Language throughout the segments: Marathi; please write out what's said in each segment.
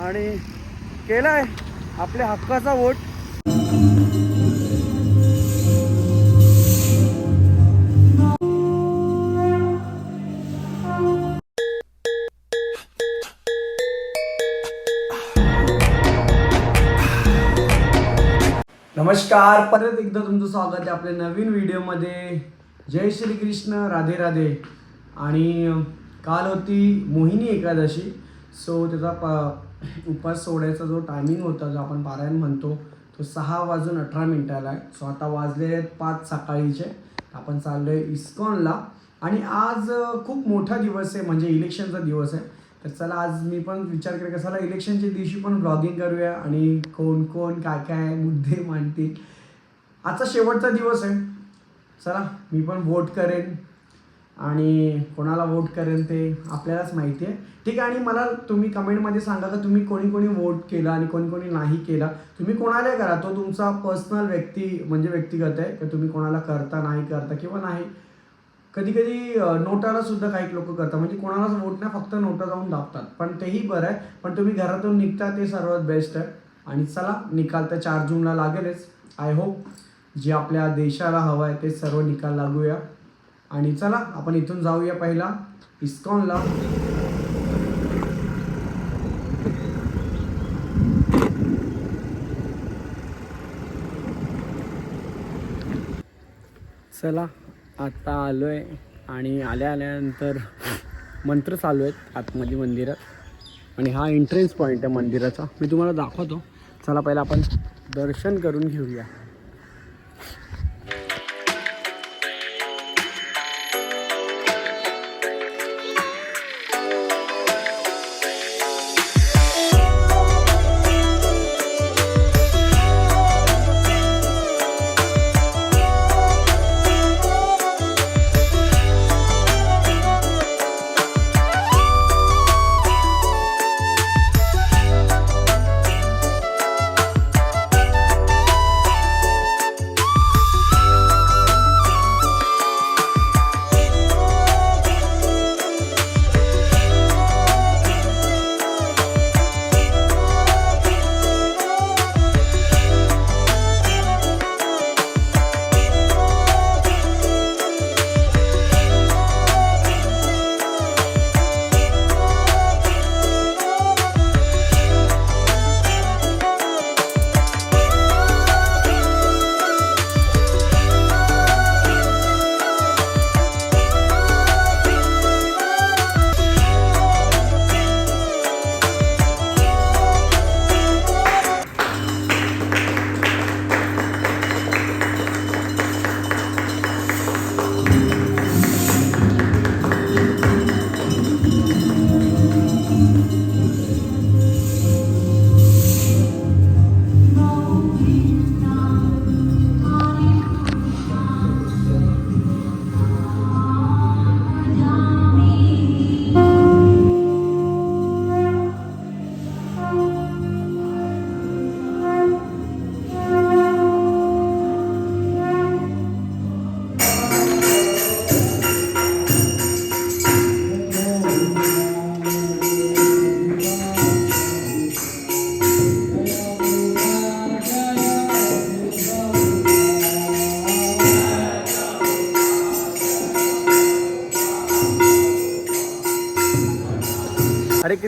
आणि केलाय आपल्या हक्काचा वोट. नमस्कार परत एकदा तुमचं स्वागत आहे आपल्या नवीन व्हिडिओमध्ये. जय श्री कृष्ण राधे राधे. आणि काल होती मोहिनी एकादशी सो त्याचा प उपास सोडायचा जो टायमिंग होता जो आपण पारायण म्हणतो तो सहा वाजून अठरा मिनिटाला आहे. सो आता वाजले आहेत पाच सकाळीचे. आपण चाललो आहे इस्कॉनला. आणि आज खूप मोठा दिवस आहे म्हणजे इलेक्शनचा दिवस आहे. तर चला आज मी पण विचार केला कसाला चला इलेक्शनच्या दिवशी पण ब्लॉगिंग करूया आणि कोण कोण काय काय मुद्दे मांडतील. आजचा शेवटचा दिवस आहे. चला मी पण वोट करेन. आणि कोणाला वोट करेन ते आपल्यालाच माहिती आहे. ठीक आहे आणि मला तुम्ही कमेंटमध्ये सांगा का तुम्ही कोणी कोणी वोट केला आणि कोणी कोणी नाही केला? तुम्ही कोणाला करा? तो तुमचा पर्सनल व्यक्ती म्हणजे व्यक्तिगत आहे तर तुम्ही कोणाला करता नाही करता किंवा नाही? कधी कधी नोटाला सुद्धा काही लोक करतात. म्हणजे कोणालाच वोट नाही फक्त नोटा जाऊन दाबतात. पण तेही बरं आहे. पण तुम्ही घरातून निघता ते सर्वात बेस्ट आहे. आणि चला निकाल तर चार जूनला लागेलच. आय होप जे आपल्या देशाला हवं आहे ते सर्व निकाल लागूया. आणि चला आपण इथून जाऊया पहिला इस्कॉनला. चला आत्ता आलो आहे आणि आल्या आल्यानंतर मंत्र चालू आहेत आतमध्ये मंदिरात आणि हा एंट्रन्स पॉईंट आहे मंदिराचा. मी तुम्हाला दाखवतो. चला पहिला आपण दर्शन करून घेऊया.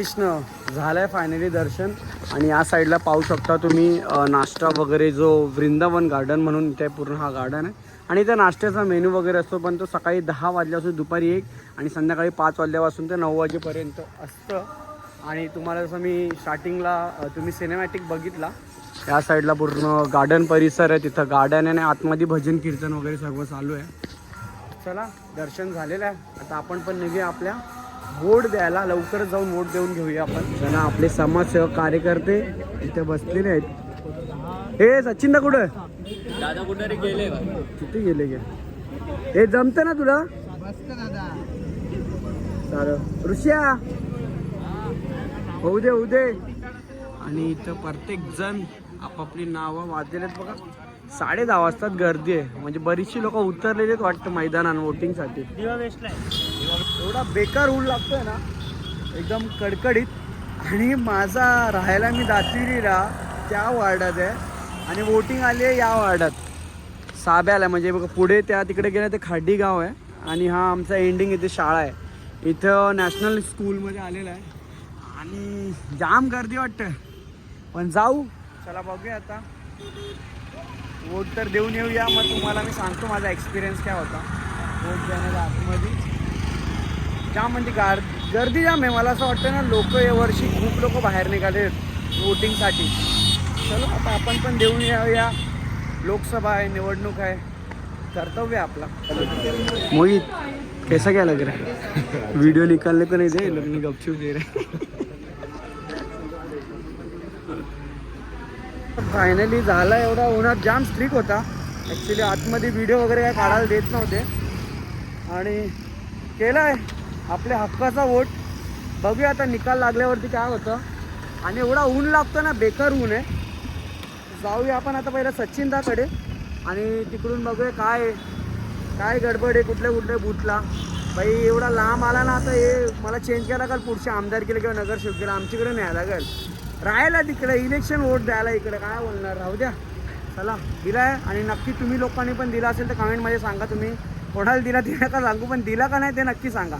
कृष्ण झालंय फायनली दर्शन. आणि या साईडला पाहू शकता तुम्ही नाश्ता वगैरे जो वृंदावन गार्डन म्हणून इथे पूर्ण हा गार्डन आहे. आणि इथे नाश्त्याचा मेनू वगैरे असतो पण तो सकाळी दहा वाजल्यापासून दुपारी एक आणि संध्याकाळी पाच वाजल्यापासून ते नऊ वाजेपर्यंत असतं. आणि तुम्हाला जसं मी स्टार्टिंगला तुम्ही सिनेमॅटिक बघितला या साईडला पूर्ण गार्डन परिसर आहे तिथं. गार्डन आहे आणि आतमध्ये भजन कीर्तन वगैरे सर्व चालू आहे. चला दर्शन झालेलं आहे. आता आपण पण निघूया आपल्या वोट द्यायला लवकरच जाऊन वोट देऊन घेऊया आपण. जण आपले समाजसेवक कार्यकर्ते इथे बसलेले आहेत. हे सचिन दा कुठं? दादा कुठे गेले? किती गेले गे? हे जमतं ना तुला? चालेल ऋषिया? होऊ दे होऊ दे. आणि इथं प्रत्येक जण आपापली नावं वाजलेले आहेत बघा. साडे दहा वाजतात गर्दी आहे. म्हणजे बरीचशी लोक उतरलेली आहेत वाटतं मैदानात वोटिंगसाठी. एवढा बेकार ऊन लागतोय ना एकदम कडकडीत. आणि माझा राहायला मी दात्रिला त्या वार्डात आहे. आणि वोटिंग आली आहे या वार्डात. साब्याला म्हणजे बघा पुढे त्या तिकडे गेलं ते खाडी गाव आहे. आणि हा आमचा एंडिंग इथे शाळा आहे. इथं नॅशनल स्कूलमध्ये आलेला आहे. आणि जाम गर्दी वाटतं. पण जाऊ. चला बघूया आता. वोट तर देऊन येऊया मग तुम्हाला मी सांगतो माझा एक्सपिरियन्स काय होता. वोट देण्याच्या आतमध्ये. जाम म्हणजे गार गर्दी जाम आहे. मला असं वाटतं ना लोक यावर्षी खूप लोक बाहेर निघाले वोटिंगसाठी चलो आता आपण पण देऊन येऊया. लोकसभा आहे निवडणूक आहे. कर्तव्य आपला. मोहित कैसा काय लग रहा है? वीडियो निकालने को नहीं दे लोग गपचूप दे रहे फायनली झाला एवढा उन्हात जाम स्ट्रिक होता. ॲक्च्युली आतमध्ये व्हिडिओ वगैरे काय काढायला देत नव्हते. आणि केलं आहे आपल्या हक्काचा वोट बघूया आता निकाल लागल्यावरती काय होतं. आणि एवढा ऊन लागतो ना बेकार ऊन आहे. जाऊया आपण आता पहिलं सचिनदाकडे. आणि तिकडून बघूया काय काय गडबड आहे कुठल्या कुठल्या बूथला बाई एवढा लांब आला ना आता हे मला चेंज करायला लागेल पुढच्या आमदारकीला किंवा नगरसेवकीला? आमच्याकडे न्यायला लागेल. राहायला तिकडे इलेक्शन वोट द्यायला इकडे. काय बोलणार? राहू द्या. चला दिलाय. आणि नक्की तुम्ही लोकांनी पण दिला असेल तर कमेंटमध्ये सांगा तुम्ही. कोणाला दिला दिला का सांगू पण दिला का नाही ते नक्की सांगा.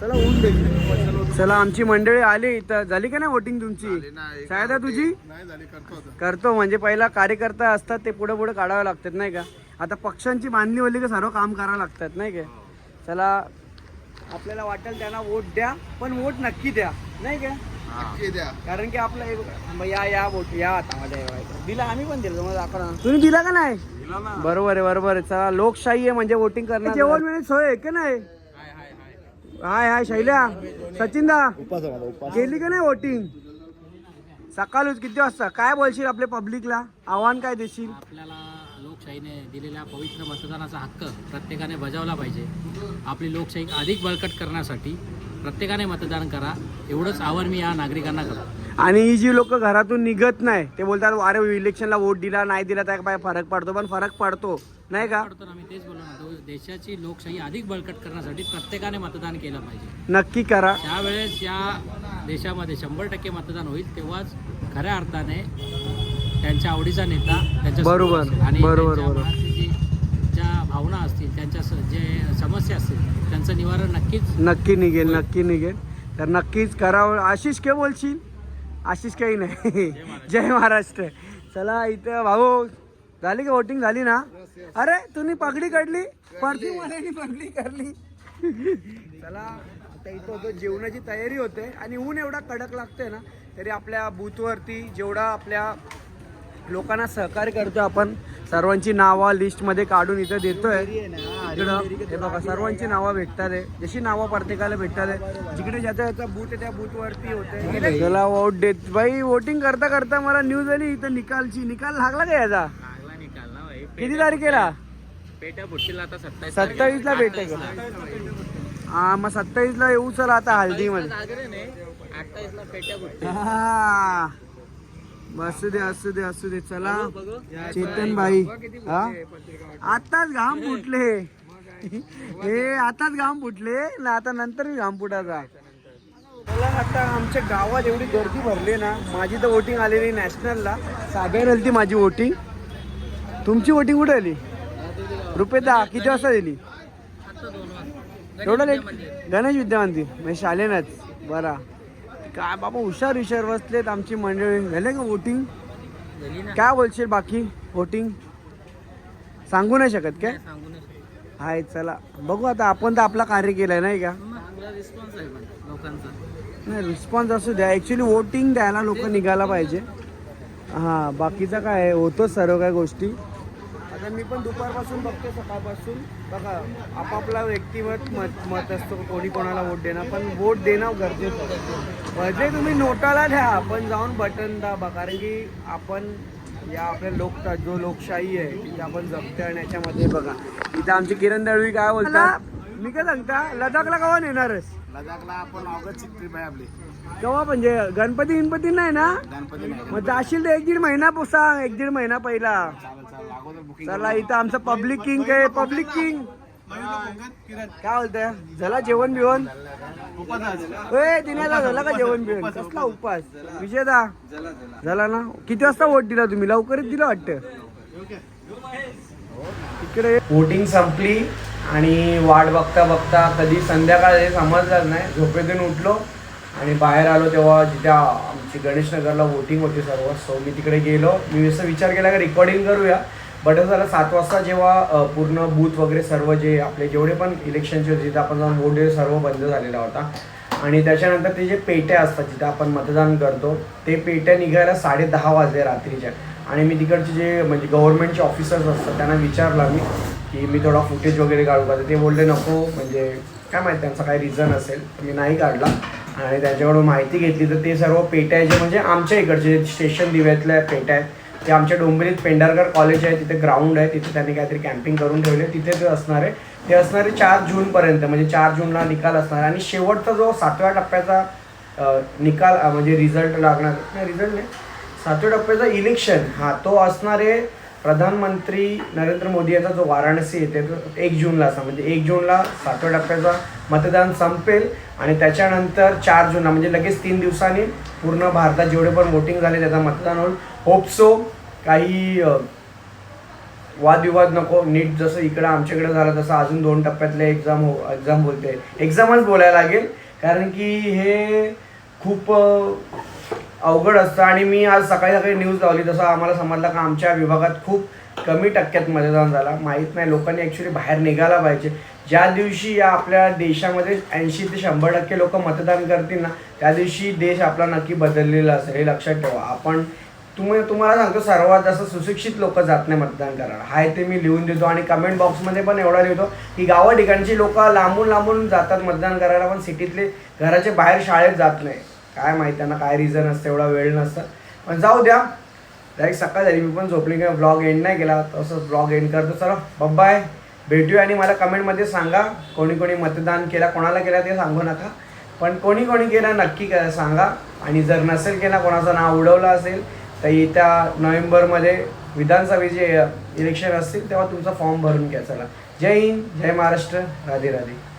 चला ऊन दे. चला आमची मंडळी आली इथं. झाली का नाही वोटिंग तुमची? शायद तुझी? करतो म्हणजे पहिला कार्यकर्ता असतात ते पुढे पुढे काढावे लागतात नाही का? आता पक्षांची बांधणी वली का सर्व काम करावं लागतात नाही का? चला आपल्याला वाटेल त्यांना वोट द्या पण वोट नक्की द्या नाही का? नक्की द्या. कारण की आपलं एक या या वोट या आता माझ्या येवायचं. दिला आम्ही पण दिलं तुम्हाला दाखवा तुम्ही दिला का नाही? बरोबर आहे बरोबर आहे. चला लोकशाही आहे म्हणजे वोटिंग करणार जेवण मिळेल सोय आहे का नाही? हाय हाय शैल्या. सचिनदा केली का नाही वोटिंग सकाळच किती वाजता? काय बोलशील आपल्या पब्लिकला आव्हान काय देशील? आपल्याला लोकशाहीने दिलेल्या पवित्र मतदानाचा हक्क प्रत्येकाने बजावला पाहिजे. आपली लोकशाही अधिक बळकट करण्यासाठी प्रत्येकाने मतदान करा. एवढंच आवाहन मी या नागरिकांना करतो. आणि ही जी लोक घरातून निघत नाही ते बोलतात अरे इलेक्शनला वोट दिला नाही दिला त्या काय फरक पडतो? पण फरक पडतो नाही का? पडतो ना मी तेच बोललो ना तो देशाची लोकशाही अधिक बळकट करण्यासाठी प्रत्येकाने मतदान केलं पाहिजे. नक्की करा. त्यावेळेस या देशामध्ये शंभर टक्के मतदान होईल तेव्हाच खऱ्या अर्थाने त्यांच्या आवडीचा नेता त्यांच्या बरोबर, समोर असेल. आणि बरोबर, त्यांच्या बरोबर. मनातली भावना असतील त्यांच्या जे समस्या असतील त्यांचं निवारण नक्कीच नक्की निघेल नक्की निघेल. तर नक्कीच करावं. आशिष काय बोलशील? आशिष काही नाही. जय महाराष्ट्र. चला इथं भाऊ झाली का वोटिंग झाली ना? अरे तुम्ही पगडी काढली? मला पगडी. काढली चला आता इथं होतं जेवणाची तयारी होते आणि ऊन एवढा कडक लागतंय ना तरी आपल्या बूथवरती जेवढा आपल्या लोकांना सहकार्य करतो आपण. सर्वांची नावं लिस्टमध्ये काढून इथं देतोय. इकडं हे बघा सर्वांची नावं भेटतात आहे जशी नावं प्रत्येकाला भेटतात आहे जिकडे ज्याचा ज्याचा बूथ आहे त्या बूथवरती होते. चला वोट देत. बाई वोटिंग करता करता मला न्यूज आली इथं निकालची. निकाल लागला का याचा? किती तारखेला? सत्तावीस ला भेटे हा मग सत्तावीस ला येऊ चला आता हल्दीमध्ये हा. असू दे असू दे असू दे चला. चेतन भाई हा? आताच घाम फुटले. हे आताच घाम फुटले ना आता नंतर घाम फुटाचा मला आता आमच्या गावात एवढी गर्दी भरली ना माझी तर वोटिंग आलेली नॅशनलला. साब्यावर आली ती माझी वोटिंग तुमची वोटिंग कुठे आली? रुपये दहा किती वाजता दिली? एवढं लेट गणेश विद्या मंदिर. म्हणजे शालेनच बरा. काय बाबा हुशार हुशार बसलेत आमची मंडळी. झाले का वोटिंग काय बोलशील बाकी? वोटिंग सांगू नाही शकत काय? हाय चला. बघू आता आपण तर आपला कार्य केलंय नाही का? रिस्पॉन्स आहे लोकांचा. नाही रिस्पॉन्स असू द्या. ॲक्च्युली वोटिंग द्यायला लोक निघायला पाहिजे. हां बाकीचं काय होतोच सर्व काय गोष्टी. आता मी पण दुपारपासून बघतो सकाळपासून. बघा आपापला व्यक्तिमत मत मत असतो कोणी कोणाला वोट देणार पण वोट देणं गरजेचं म्हणजे भले तुम्ही नोटाला द्या आपण जाऊन बटन दाबा. कारण की आपण या आपल्या लोक जो लोकशाही आहे तिथे आपण जगतोय आणि याच्यामध्ये बघा. इथं आमची किरण दळवी काय बोलतात? मी काय सांगता लडाखला कवा नेणारच लदाखला आपण ऑगस्टची ट्रिप आहे आपली. केव्हा म्हणजे गणपती गणपती नाही ना? गणपती नाही. मग जाशील तर एक दीड महिना सांग एक दीड महिना पहिला. चालेल चालेल. अगोदर बुकिंग चला इथं आमचं पब्लिक किंग आहे पब्लिक किंग काय बोलताय? झाला जेवण बिवण? ए झाला का जेवण बिवण? कसला उपास. विजयदा झाला. ना? किती वाजता वोट दिला तुम्ही? लवकरच दिला वाटतं. इकडे वोटिंग संपली. आणि वाट बघता बघता कधी संध्याकाळ हे समजलंच नाही. झोपेतून उठलो आणि बाहेर आलो तेव्हा जिथे आमची गणेशनगरला वोटिंग होती सर्व. सो मी तिकडे गेलो. मी असं विचार केला का रेकॉर्डिंग करूया. बट असं झालं सात वाजता जेव्हा पूर्ण बूथ वगैरे सर्व जे आपले जेवढे पण इलेक्शनचे होते जिथे आपण जाऊन वोट सर्व बंद झालेला होता. आणि त्याच्यानंतर ते जे पेट्या असतात जिथे आपण मतदान करतो ते पेट्या निघायला साडे दहा वाजले रात्रीच्या. आणि मी तिकडचे जे म्हणजे गव्हर्नमेंटचे ऑफिसर्स असतात त्यांना विचारला मी की मी थोडा फुटेज वगैरे काढू का? ते बोलले नको म्हणजे काय माहिती त्यांचा काय रिझन असेल. मी नाही काढला. आणि त्यांच्याकडून माहिती घेतली तर ते सर्व पेट्या जे म्हणजे आमच्या इकडचे स्टेशन दिव्यातल्या पेट्या आहेत ते आमच्या डोंबिवलीत पेंढारकर कॉलेज आहे तिथे ग्राउंड आहे तिथे त्यांनी काहीतरी कॅम्पिंग करून ठेवले. तिथे ते असणार आहे. ते असणारे चार जूनपर्यंत म्हणजे चार जूनला निकाल असणार आहे. आणि शेवटचा जो सातव्या टप्प्याचा निकाल म्हणजे रिझल्ट लागणार नाही रिझल्ट नाही. सातव्या टप्प्याचा इलेक्शन हा तो असणार आहे प्रधानमंत्री नरेंद्र मोदी याचा जो वाराणसी येते तो एक जूनला असा म्हणजे एक जूनला सातव्या टप्प्याचा मतदान संपेल आणि त्याच्यानंतर चार जूनला म्हणजे लगेच तीन दिवसांनी पूर्ण भारतात जेवढे पण वोटिंग झाले त्याचा मतदान होईल. होपसो काही वादविवाद नको. नीट जसं इकडं आमच्याकडे झालं तसं अजून दोन टप्प्यातले एक्झाम हो एक्झाम बोलते एक्झामच बोलायला लागेल. कारण की हे खूप अवघड असतं आणि मी आज सकाळी सकाळी न्यूज लावली तसं आम्हाला समजलं का आमच्या विभागात खूप कमी टक्क्यात मतदान झाला. माहीत नाही लोकांनी ॲक्च्युली बाहेर निघायला पाहिजे. ज्या दिवशी या आपल्या देशामध्ये ऐंशी ते शंभर टक्के लोक मतदान करतील ना त्या दिवशी देश आपला नक्की बदललेला असेल हे लक्षात ठेवा. आपण तुम्ही तुम्हाला सांगतो सर्वात जास्त सुशिक्षित लोक जात नाही मतदान करायला. हाय ते मी लिहून देतो आणि कमेंट बॉक्समध्ये पण एवढा लिहितो की गावा ठिकाणची लोक लांबून लांबून जातात मतदान करायला पण सिटीतले घराच्या बाहेर शाळेत जात नाही. काय माहिती त्यांना काय रिझन असतं एवढा वेळ नसतं. पण जाऊ द्या. डायरेक्ट सकाळ झाली मी पण झोपली काय ब्लॉग एंड नाही केला. तसंच ब्लॉग एंड करतो. चला बब्बाय भेटूया आणि मला कमेंटमध्ये सांगा. कोणी कोणी मतदान केला कोणाला केला ते सांगू नका. पण कोणी कोणी केला नक्की करा सांगा. आणि जर नसेल केला कोणाचं नाव उडवलं असेल तर येत्या नोव्हेंबरमध्ये विधानसभेचे इलेक्शन असतील तेव्हा तुमचा फॉर्म भरून घ्या. चला. जय हिंद जय महाराष्ट्र. राधे राधे.